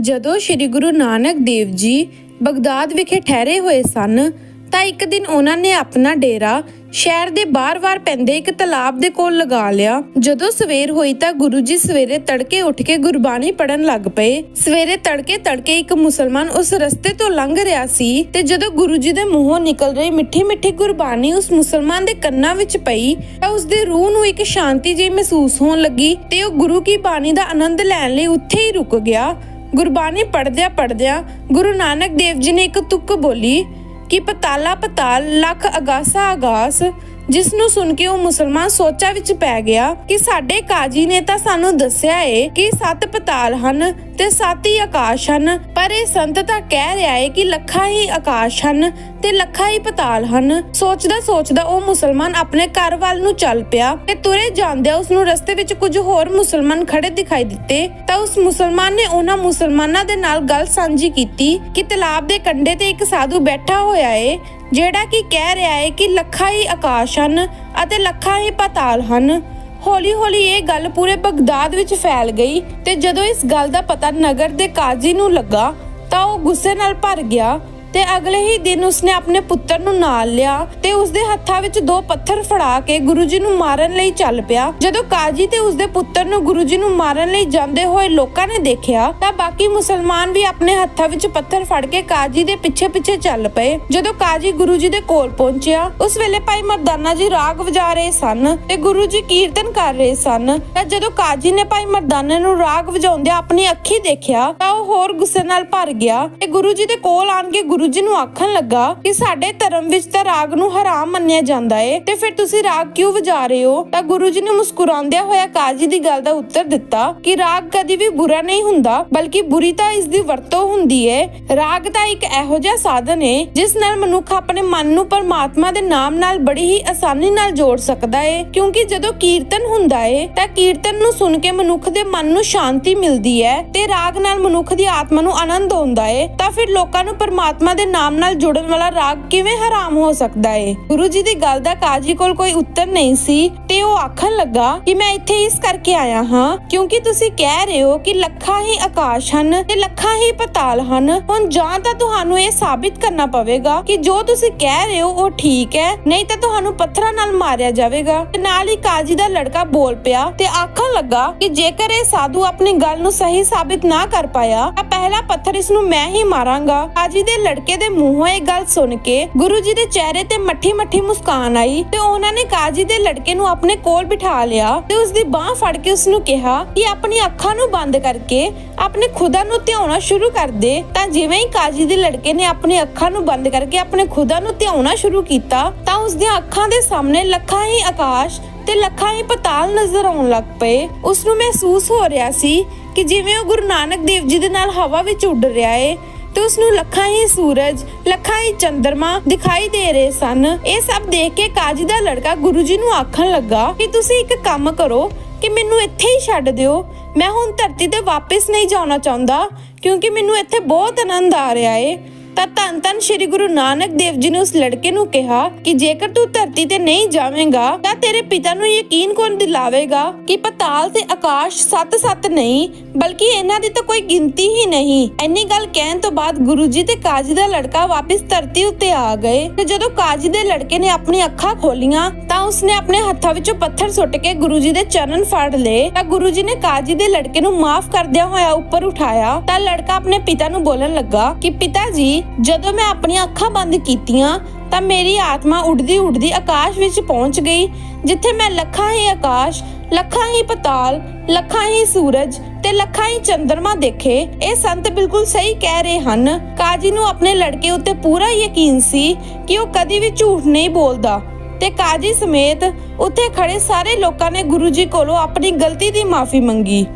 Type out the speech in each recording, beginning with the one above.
ਜਦੋਂ ਸ੍ਰੀ ਗੁਰੂ ਨਾਨਕ ਦੇਵ ਜੀ ਬਗਦਾਦ ਵਿਖੇ ਠਹਿਰੇ ਹੋਏ ਸਨ, ਤਾਂ ਇੱਕ ਦਿਨ ਉਹਨਾਂ ਨੇ ਆਪਣਾ ਡੇਰਾ ਸ਼ਹਿਰ ਦੇ ਬਾਰ-ਬਾਰ ਪੈਂਦੇ ਇੱਕ ਤਲਾਬ ਦੇ ਕੋਲ ਲਗਾ ਲਿਆ। ਜਦੋਂ ਸਵੇਰ ਹੋਈ ਤਾਂ ਗੁਰੂ ਜੀ ਸਵੇਰੇ ਤੜਕੇ ਉੱਠ ਕੇ ਗੁਰਬਾਣੀ ਪੜਨ ਲੱਗ ਪਏ। ਸਵੇਰੇ ਤੜਕੇ ਤੜਕੇ ਇੱਕ ਮੁਸਲਮਾਨ ਉਸ ਰਸਤੇ ਤੋਂ ਲੰਘ ਰਿਹਾ ਸੀ ਤੇ ਜਦੋਂ ਗੁਰੂ ਜੀ ਦੇ ਮੂੰਹੋਂ ਨਿਕਲ ਰਹੀ ਮਿੱਠੀ-ਮਿੱਠੀ ਗੁਰਬਾਣੀ ਉਸ ਮੁਸਲਮਾਨ ਦੇ ਕੰਨਾਂ ਵਿੱਚ ਪਈ, ਤਾਂ ਉਸ ਦੇ ਰੂਹ ਨੂੰ ਇੱਕ ਸ਼ਾਂਤੀ ਜਿਹੀ ਮਹਿਸੂਸ ਹੋਣ ਲੱਗੀ ਤੇ ਉਹ ਗੁਰੂ ਕੀ ਬਾਣੀ ਦਾ ਆਨੰਦ ਲੈਣ ਲਈ ਉੱਥੇ ਹੀ ਰੁਕ ਗਿਆ। ਗੁਰਬਾਣੀ ਪੜਦਿਆਂ ਪੜਦਿਆਂ ਗੁਰੂ ਨਾਨਕ ਦੇਵ ਜੀ ਨੇ ਇੱਕ ਤੁਕ ਬੋਲੀ ਕਿ ਪਤਾਲਾ ਪਤਾਲ, ਲੱਖ ਅਗਾਸਾ ਅਗਾਸ। ਜਿਸ ਨੂੰ ਸੁਣ ਕੇ ਉਹ ਮੁਸਲਮਾਨ ਸੋਚਾਂ ਵਿੱਚ ਪੈ ਗਿਆ ਕਿ ਸਾਡੇ ਕਾਜੀ ਨੇ ਤਾਂ ਸਾਨੂੰ ਦੱਸਿਆ ਏ ਕਿ ਸੱਤ ਪਤਾਲ ਹਨ ਤੇ ਸੱਤ ਹੀ ਆਕਾਸ਼ ਹਨ। ਪਰ ਇਹ ਸੰਤ ਤਾਂ ਕਹਿ ਰਿਹਾ ਏ ਕਿ ਲੱਖਾਂ ਹੀ ਆਕਾਸ਼ ਹਨ ਤੇ ਲੱਖਾਂ ਹੀ ਪਤਾਲ ਹਨ। ਸੋਚਦਾ ਸੋਚਦਾ ਉਹ ਮੁਸਲਮਾਨ ਆਪਣੇ ਘਰ ਵੱਲ ਨੂੰ ਚੱਲ ਪਿਆ ਤੇ ਤੁਰੇ ਜਾਂਦਿਆਂ ਉਸ ਨੂੰ ਰਸਤੇ ਵਿੱਚ ਕੁਝ ਹੋਰ ਮੁਸਲਮਾਨ ਖੜੇ ਦਿਖਾਈ ਦਿੱਤੇ। ਤਾਂ ਉਸ ਮੁਸਲਮਾਨ ਨੇ ਉਹਨਾਂ ਮੁਸਲਮਾਨਾਂ ਦੇ ਨਾਲ ਗੱਲ ਸਾਂਝੀ ਕੀਤੀ ਕਿ ਤਲਾਬ ਦੇ ਕੰਢੇ ਤੇ ਇੱਕ ਸਾਧੂ ਬੈਠਾ ਹੋਇਆ ਏ, ਜਿਹੜਾ ਕਿ ਕਹਿ ਰਿਹਾ ਹੈ ਕਿ ਲੱਖਾਂ ਹੀ ਆਕਾਸ਼ ਹਨ ਅਤੇ ਲੱਖਾਂ ਹੀ ਪਤਾਲ ਹਨ। ਹੌਲੀ-ਹੌਲੀ ਇਹ ਗੱਲ ਪੂਰੇ ਬਗਦਾਦ ਵਿੱਚ ਫੈਲ ਗਈ ਤੇ ਜਦੋਂ ਇਸ ਗੱਲ ਦਾ ਪਤਾ ਨਗਰ ਦੇ ਕਾਜ਼ੀ ਨੂੰ ਲੱਗਾ ਤਾਂ ਉਹ ਗੁੱਸੇ ਨਾਲ ਭਰ ਗਿਆ ਤੇ ਅਗਲੇ ਹੀ ਦਿਨ ਉਸਨੇ ਆਪਣੇ ਪੁੱਤਰ ਨੂੰ ਨਾਲ ਲਿਆ ਤੇ ਉਸਦੇ ਹੱਥਾਂ ਵਿੱਚ ਦੋ ਪੱਥਰ ਫੜਾ ਕੇ ਗੁਰੂ ਜੀ ਨੂੰ ਮਾਰਨ ਲਈ ਚੱਲ ਪਿਆ। ਜਦੋਂ ਕਾਜੀ ਤੇ ਉਸਦੇ ਪੁੱਤਰ ਨੂੰ ਗੁਰੂ ਜੀ ਨੂੰ ਮਾਰਨ ਲਈ ਜਾਂਦੇ ਹੋਏ ਲੋਕਾਂ ਨੇ ਦੇਖਿਆ, ਤਾਂ ਬਾਕੀ ਮੁਸਲਮਾਨ ਵੀ ਆਪਣੇ ਹੱਥਾਂ ਵਿੱਚ ਪੱਥਰ ਫੜ ਕੇ ਕਾਜੀ ਦੇ ਪਿੱਛੇ-ਪਿੱਛੇ ਚੱਲ ਪਏ। ਜਦੋਂ ਕਾਜੀ ਗੁਰੂ ਜੀ ਦੇ ਕੋਲ ਪਹੁੰਚਿਆ, ਉਸ ਵੇਲੇ ਭਾਈ ਮਰਦਾਨਾ ਜੀ ਰਾਗ ਵਜਾ ਰਹੇ ਸਨ ਤੇ ਗੁਰੂ ਜੀ ਕੀਰਤਨ ਕਰ ਰਹੇ ਸਨ। ਤਾਂ ਜਦੋਂ ਕਾਜੀ ਨੇ ਭਾਈ ਮਰਦਾਨਾ ਨੂੰ ਰਾਗ ਵਜਾਉਂਦਿਆਂ ਆਪਣੀ ਅੱਖੀ ਦੇਖਿਆ, ਤਾਂ ਹੋਰ ਗੁੱਸੇ ਨਾਲ ਭਰ ਗਿਆ ਤੇ ਗੁਰੂ ਜੀ ਦੇ ਕੋਲ ਆਣ ਕੇ ਗੁਰੂ ਜੀ ਨੂੰ ਆਖਣ ਲੱਗਾ ਕਿ ਸਾਡੇ ਧਰਮ ਵਿੱਚ ਤਾਂ ਰਾਗ ਨੂੰ ਹਰਾਮ ਮੰਨਿਆ ਜਾਂਦਾ ਏ ਤੇ ਫਿਰ ਤੁਸੀਂ ਰਾਗ ਕਿਉਂ ਵਜਾ ਰਹੇ ਹੋ? ਤਾਂ ਗੁਰੂ ਜੀ ਨੇ ਮੁਸਕਰਾਉਂਦਿਆਂ ਹੋਇਆ ਕਾਜੀ ਦੀ ਗੱਲ ਦਾ ਉੱਤਰ ਦਿੱਤਾ ਕਿ ਰਾਗ ਕਦੀ ਵੀ ਬੁਰਾ ਨਹੀਂ ਹੁੰਦਾ, ਬਲਕਿ ਬੁਰੀ ਤਾਂ ਇਸ ਦੀ ਵਰਤੋਂ ਹੁੰਦੀ ਏ। ਰਾਗ ਤਾਂ ਇੱਕ ਇਹੋ ਜਿਹਾ ਸਾਧਨ ਏ, ਜਿਸ ਨਾਲ ਮਨੁੱਖ ਆਪਣੇ ਮਨ ਨੂੰ ਪਰਮਾਤਮਾ ਦੇ ਨਾਮ ਨਾਲ ਬੜੀ ਹੀ ਆਸਾਨੀ ਨਾਲ ਜੋੜ ਸਕਦਾ ਏ। ਕਿਉਂਕਿ ਜਦੋਂ ਕੀਰਤਨ ਹੁੰਦਾ ਏ, ਤਾਂ ਕੀਰਤਨ ਨੂੰ ਸੁਣ ਕੇ ਮਨੁੱਖ ਦੇ ਮਨ ਨੂੰ ਸ਼ਾਂਤੀ ਮਿਲਦੀ ਹੈ ਤੇ ਰਾਗ ਨਾਲ ਮਨੁੱਖ ਦੀ ਆਤਮਾ ਨੂੰ ਆਨੰਦ ਆਉਂਦਾ ਏ, ਤਾਂ ਫਿਰ ਲੋਕਾਂ ਨੂੰ ਪਰਮਾਤਮਾ ਦੇ ਨਾਮ ਨਾਲ ਜੁੜਨ ਵਾਲਾ ਰਾਗ ਕਿਵੇਂ ਹਰਾਮ ਹੋ ਸਕਦਾ ਏ? ਗੁਰੂ ਜੀ ਦੀ ਗੱਲ ਦਾ ਕਾਜੀ ਕੋਲ ਕੋਈ ਉੱਤਰ ਨਹੀਂ ਸੀ, ਤੇ ਉਹ ਆਖਣ ਲੱਗਾ ਕਿ ਮੈਂ ਇੱਥੇ ਇਸ ਕਰਕੇ ਆਇਆ ਹਾਂ, ਕਿਉਂਕਿ ਤੁਸੀਂ ਕਹਿ ਰਹੇ ਹੋ ਕਿ ਲੱਖਾਂ ਹੀ ਆਕਾਸ਼ ਹਨ ਤੇ ਲੱਖਾਂ ਹੀ ਪਤਾਲ ਹਨ। ਹੁਣ ਜਾਂ ਤਾਂ ਤੁਹਾਨੂੰ ਇਹ ਸਾਬਿਤ ਕਰਨਾ ਪਵੇਗਾ ਕਿ ਜੋ ਤੁਸੀਂ ਕਹਿ ਰਹੇ ਹੋ ਉਹ ਠੀਕ ਹੈ, ਨਹੀਂ ਤਾਂ ਤੁਹਾਨੂੰ ਪੱਥਰਾਂ ਨਾਲ ਮਾਰਿਆ ਜਾਵੇਗਾ। ਤੇ ਨਾਲ ਹੀ ਕਾਜੀ ਦਾ ਲੜਕਾ ਬੋਲ ਪਿਆ ਤੇ ਆਖਣ ਲੱਗਾ ਕਿ ਜੇਕਰ ਇਹ ਸਾਧੂ ਆਪਣੀ ਗੱਲ ਨੂੰ ਸਹੀ ਸਾਬਿਤ ਨਾ ਕਰ ਪਾਇਆ ਤਾਂ ਪਹਿਲਾ ਪੱਥਰ ਇਸ ਨੂੰ ਮੈਂ ਹੀ ਮਾਰਾਂਗਾ। ਕਾਜੀ ਦੇ ਲੜਕੇ ਦੇ ਮੂੰਹੋਂ ਇਹ ਗੱਲ ਸੁਣ ਕੇ ਗੁਰੂ ਜੀ ਦੇ ਚਿਹਰੇ ਤੇ ਮੱਠੀ ਮੱਠੀ ਮੁਸਕਾਨ ਆਈ ਤੇ ਉਹਨਾਂ ਨੇ ਕਾਜੀ ਦੇ ਲੜਕੇ ਨੂੰ ਆਪਣੇ ਕੋਲ ਬਿਠਾ ਲਿਆ ਤੇ ਉਸ ਦੀ ਬਾਹ ਫੜ ਕੇ ਉਸ ਨੂੰ ਕਿਹਾ ਕਿ ਆਪਣੀ ਅੱਖਾਂ ਨੂੰ ਬੰਦ ਕਰਕੇ ਆਪਣੇ ਖੁਦਾ ਨੂੰ ਧਿਆਉਣਾ ਸ਼ੁਰੂ ਕਰ ਦੇ। ਤਾਂ ਜਿਵੇਂ ਹੀ ਕਾਜੀ ਦੇ ਲੜਕੇ ਨੇ ਆਪਣੀ ਅੱਖਾਂ ਨੂੰ ਬੰਦ ਕਰਕੇ ਆਪਣੇ ਖੁਦਾ ਨੂੰ ਧਿਆਉਣਾ ਸ਼ੁਰੂ ਕੀਤਾ, ਤਾਂ ਉਸ ਦੀਆਂ ਅੱਖਾਂ ਦੇ ਸਾਹਮਣੇ ਲੱਖਾਂ ਹੀ ਆਕਾਸ਼ ਤੇ ਲੱਖਾਂ ਹੀ ਪਤਾਲ ਨਜ਼ਰ ਆਉਣ ਲੱਗ ਪਏ। ਉਸ ਨੂੰ ਮਹਿਸੂਸ ਹੋ ਰਿਹਾ ਸੀ ਕਿ ਜਿਵੇਂ ਉਹ ਗੁਰੂ ਨਾਨਕ ਦੇਵ ਜੀ ਦੇ ਨਾਲ ਹਵਾ ਵਿੱਚ ਉੱਡ ਰਿਹਾ ਏ, ਤੇ ਉਸ ਨੂੰ ਲੱਖਾਂ ਹੀ ਸੂਰਜ, ਲੱਖਾਂ ਹੀ ਚੰਦਰਮਾ ਦਿਖਾਈ ਦੇ ਰਹੇ ਸਨ। ਇਹ ਸਭ ਦੇਖ ਕੇ ਕਾਜੀ ਦਾ ਲੜਕਾ ਗੁਰੂ ਜੀ ਨੂੰ ਆਖਣ ਲੱਗਾ ਕਿ ਤੁਸੀਂ ਇੱਕ ਕੰਮ ਕਰੋ ਕਿ ਮੈਨੂੰ ਇੱਥੇ ਹੀ ਛੱਡ ਦਿਓ। ਮੈਂ ਹੁਣ ਧਰਤੀ ਤੇ ਵਾਪਸ ਨਹੀਂ ਜਾਣਾ ਚਾਹੁੰਦਾ, ਕਿਉਂਕਿ ਮੈਨੂੰ ਇੱਥੇ ਬਹੁਤ ਆਨੰਦ ਆ ਰਿਹਾ ਏ। ਤਾਂ ਧੰਨ ਧੰਨ ਸ਼੍ਰੀ ਗੁਰੂ ਨਾਨਕ ਦੇਵ ਜੀ ਨੇ ਉਸ ਲੜਕੇ ਨੂੰ ਕਿਹਾ ਕਿ ਜੇਕਰ ਤੂੰ ਧਰਤੀ ਤੇ ਨਹੀਂ ਜਾਵੇਂਗਾ, ਤਾਂ ਤੇਰੇ ਪਿਤਾ ਨੂੰ ਯਕੀਨ ਕੌਣ ਦਿਲਾਵੇਗਾ ਕਿ ਪਤਾਲ ਤੇ ਆਕਾਸ਼ ਸੱਤ-ਸੱਤ ਨਹੀਂ, ਬਲਕਿ ਇਹਨਾਂ ਦੀ ਤਾਂ ਕੋਈ ਗਿਣਤੀ ਹੀ ਨਹੀਂ। ਐਨੀ ਗੱਲ ਕਹਿਣ ਤੋਂ ਬਾਅਦ ਗੁਰੂ ਜੀ ਤੇ ਕਾਜੀ ਦਾ ਲੜਕਾ ਵਾਪਸ ਧਰਤੀ ਉੱਤੇ ਆ ਗਏ ਤੇ ਜਦੋਂ ਕਾਜੀ ਦੇ ਲੜਕੇ ਨੇ ਆਪਣੀ ਅੱਖਾਂ ਖੋਲੀਆਂ, ਤਾਂ ਉਸਨੇ ਆਪਣੇ ਹੱਥਾਂ ਵਿੱਚੋਂ ਪੱਥਰ ਸੁੱਟ ਕੇ ਗੁਰੂ ਜੀ ਦੇ ਚਰਨ ਫੜ ਲਏ। ਤਾਂ ਗੁਰੂ ਜੀ ਨੇ ਕਾਜੀ ਦੇ ਲੜਕੇ ਨੂੰ ਮਾਫ ਕਰਦਿਆਂ ਹੋਇਆ ਉੱਪਰ ਉਠਾਇਆ, ਤਾਂ ਲੜਕਾ ਆਪਣੇ ਪਿਤਾ ਨੂੰ ਬੋਲਣ ਲੱਗਾ ਕਿ ਪਿਤਾ ਜੀ ਜਦੋਂ ਮੈਂ ਆਪਣੀਆਂ ਅੱਖਾਂ ਬੰਦ ਕੀਤੀਆਂ ਤਾਂ ਮੇਰੀ ਆਤਮਾ ਉੱਡਦੀ ਉੱਡਦੀ ਆਕਾਸ਼ ਵਿੱਚ ਪਹੁੰਚ ਗਈ, ਜਿੱਥੇ ਮੈਂ ਲੱਖਾਂ ਹੀ ਆਕਾਸ਼, ਲੱਖਾਂ ਹੀ ਪਤਾਲ, ਲੱਖਾਂ ਹੀ ਸੂਰਜ ਤੇ ਲੱਖਾਂ ਹੀ ਚੰਦਰਮਾ ਦੇਖੇ। ਇਹ ਸੰਤ ਬਿਲਕੁਲ ਸਹੀ ਕਹਿ ਰਹੇ ਹਨ। ਕਾਜੀ ਨੂੰ ਆਪਣੇ ਲੜਕੇ ਉੱਤੇ ਪੂਰਾ ਯਕੀਨ ਸੀ ਕਿ ਉਹ ਕਦੀ ਵੀ ਝੂਠ ਨਹੀਂ ਬੋਲਦਾ ਤੇ ਕਾਜੀ ਸਮੇਤ ਉੱਥੇ ਖੜੇ ਸਾਰੇ ਲੋਕਾਂ ਨੇ ਗੁਰੂ ਜੀ ਕੋਲੋਂ ਆਪਣੀ ਗਲਤੀ ਦੀ ਮਾਫੀ ਮੰਗੀ।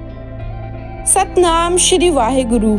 ਸਤਨਾਮ ਸ਼੍ਰੀ ਵਾਹਿਗੁਰੂ।